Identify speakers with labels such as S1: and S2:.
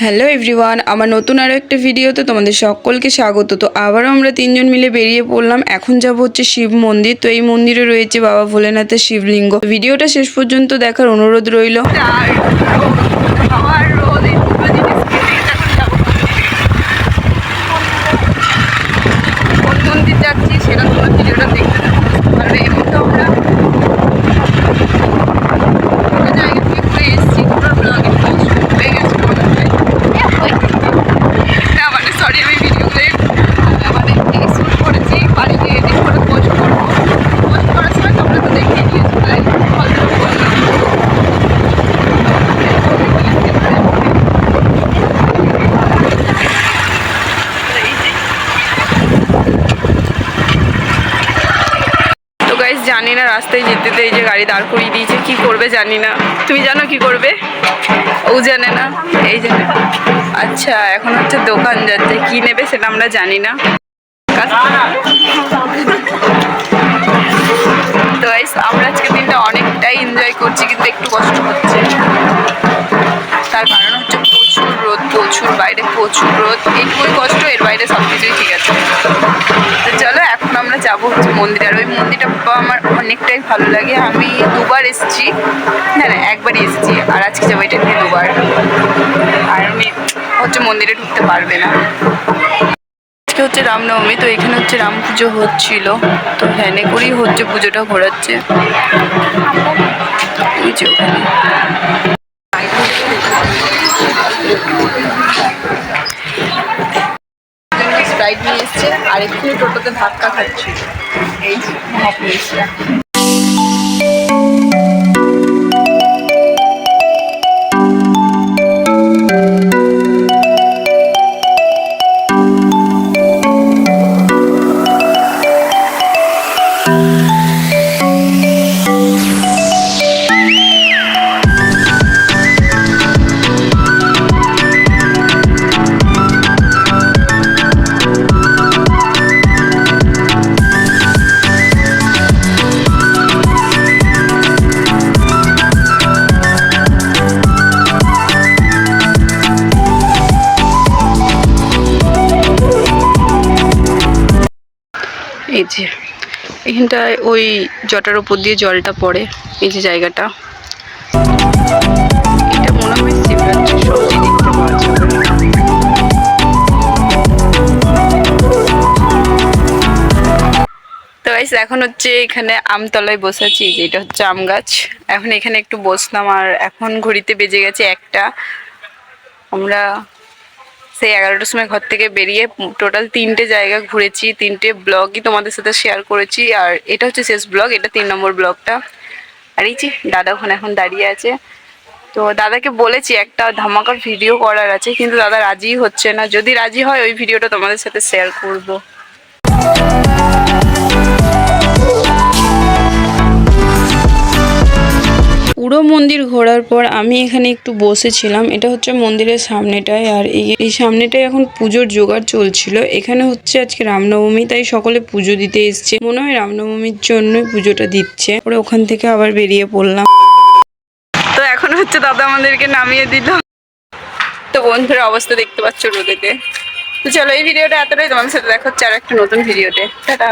S1: Hello everyone আমার নতুন আরও একটা ভিডিওতে তোমাদের সকলকে স্বাগত তো আবারও আমরা তিনজন মিলে বেরিয়ে পড়লাম এখন যাব হচ্ছে শিব মন্দির তো এই মন্দিরে রয়েছে বাবা ভোলেনাথের শিবলিঙ্গ ভিডিওটা শেষ পর্যন্ত দেখার অনুরোধ রইল
S2: আমার রোদ এই দুটো জিনিস খেতেই এখন যাব কোন মন্দির যাচ্ছি সেটা তোমরা ভিডিওটা দেখতে থাকো আর এই মধ্যে আমরা একটা জায়গা থেকে ঘুরে এসেছি পুরো ব্লগে পোস্ট হয়ে গেছে মনে হয় না মানে সরি আমি ভিডিওতে মানে শ্যুট করেছি বাড়ি গিয়ে এডিট করে পোস্ট করব পোস্ট করার সময় তোমরা তো দেখে নিয়েছো তাই হয়তো বললাম তো গাইজ জানি না রাস্তায় যেতে এই যে গাড়ি দাঁড় করিয়ে দিয়েছে, কি করবে জানি না। তুমি জানো কি করবে? ও জানে না। এই জানে আচ্ছা এখন হচ্ছে দোকান যাচ্ছে, কি নেবে সেটা আমরা জানি না। তো আমরা আজকে দিনটা অনেকটাই এনজয় করছি, কিন্তু একটু কষ্ট হচ্ছে। তার কারণ হচ্ছে প্রচুর রোদ, প্রচুর বাইরে, প্রচুর রোদ। এইটুকুই কষ্ট, এর বাইরে সব কিছুই ঠিক আছে। যাব হচ্ছে মন্দিরে। আর ওই মন্দিরটা আমার অনেকটাই ভালো লাগে। আমি দুবার এসেছি। না না, একবারই এসেছি। আর আজকে যাব এটা দিয়ে দুবার। আর আমি হচ্ছে মন্দিরে ঢুকতে পারবে না। আজকে হচ্ছে রামনবমী, তো এখানে হচ্ছে রাম পুজো হচ্ছিল। তো ভ্যানে করেই হচ্ছে পুজোটা ঘোরাচ্ছে। স্প্রাইট নিয়ে এসছে আর এক্ষুনি টোটোতে ধাক্কা খাচ্ছি। এই মহাপুরুষরা এই যে এখানটায় ওই জটার উপর দিয়ে জলটা পড়ে, এই যে জায়গাটা। এটা মনে তো এখন হচ্ছে এখানে আমতলায় বসে আছি যে এটা হচ্ছে আম গাছ। এখন এখানে একটু বসলাম, আর এখন ঘড়িতে বেজে গেছে একটা। আমরা সেই এগারোটার সময় ঘর থেকে বেরিয়ে টোটাল তিনটে জায়গা ঘুরেছি, তিনটে ব্লগই তোমাদের সাথে শেয়ার করেছি। আর এটা হচ্ছে শেষ ব্লগ এটা তিন নম্বর ব্লগটা আর এই দাদা ওখানে এখন দাঁড়িয়ে আছে। তো দাদাকে বলেছি একটা ধামাকার ভিডিও করার আছে, কিন্তু দাদা রাজিই হচ্ছে না। যদি রাজি হয়, ওই ভিডিওটা তোমাদের সাথে শেয়ার করব।
S1: মন্দির ঘোরার পর আমি এখানে একটু বসেছিলাম। এটা হচ্ছে মন্দিরের সামনেটায় আর এই সামনেটায় এখন পুজোর জোগাড় চলছিল। এখানে হচ্ছে আজকে রামনবমী, তাই সকলে পুজো দিতে এসছে। মনে হয় রামনবমীর জন্যই পুজোটা দিচ্ছে। পরে ওখান থেকে আবার বেরিয়ে পড়লাম।
S2: তো এখন হচ্ছে দাদা আমাদেরকে নামিয়ে দিল। তো বন্ধুরা, অবস্থা দেখতে পাচ্ছ রোদেতে। তো চলো এই ভিডিওটা এতটাই। তোমাদের সাথে দেখা হচ্ছে আর একটা নতুন ভিডিওতে। টাটা।